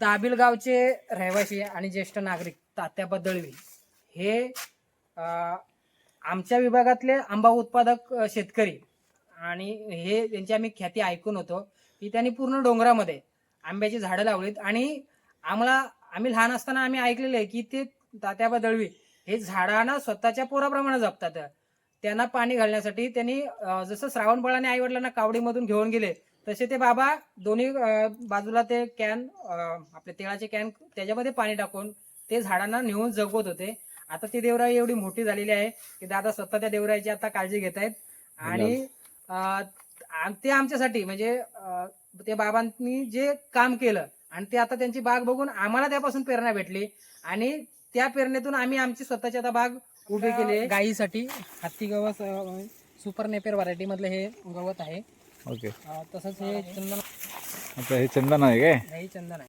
दाबिल गावचे रहिवासी आणि ज्येष्ठ नागरिक तात्याबा दळवी हे आमच्या विभागातले आंबा उत्पादक शेतकरी. आणि हे त्यांची आम्ही ख्याती ऐकून होतो. की त्यांनी पूर्ण डोंगरामध्ये आंब्याची झाडं लावलीत. आणि आम्हाला आम्ही लहान असताना आम्ही ऐकलेलं आहे की ते तात्याबा दळवी हे झाडांना स्वतःच्या पोराप्रमाणे जपतात. त्यांना पाणी घालण्यासाठी त्यांनी जसं श्रावण बळाने कावडीमधून घेऊन गेले तसे ते बाबा दोन्ही बाजूला ते कॅन आपले तेलाचे कॅन त्याच्यामध्ये पाणी टाकून ते झाडांना नेऊन जगवत होते. आता ती देवराई एवढी मोठी झालेली आहे की दादा स्वतः त्या देवराईची आता काळजी घेत आहेत. आणि ते आमच्यासाठी म्हणजे ते बाबांनी जे काम केलं आणि ते आता त्यांची बाग बघून आम्हाला त्यापासून प्रेरणा भेटली. आणि त्या प्रेरणेतून आम्ही आमची स्वतःची आता बाग उभी केली. गायीसाठी हत्ती गवत सुपर नेपेर व्हरायटी मधलं हे गवत आहे. ओके. तसंच हे चंदन. आता हे चंदन आहे काय? हे चंदन आहे.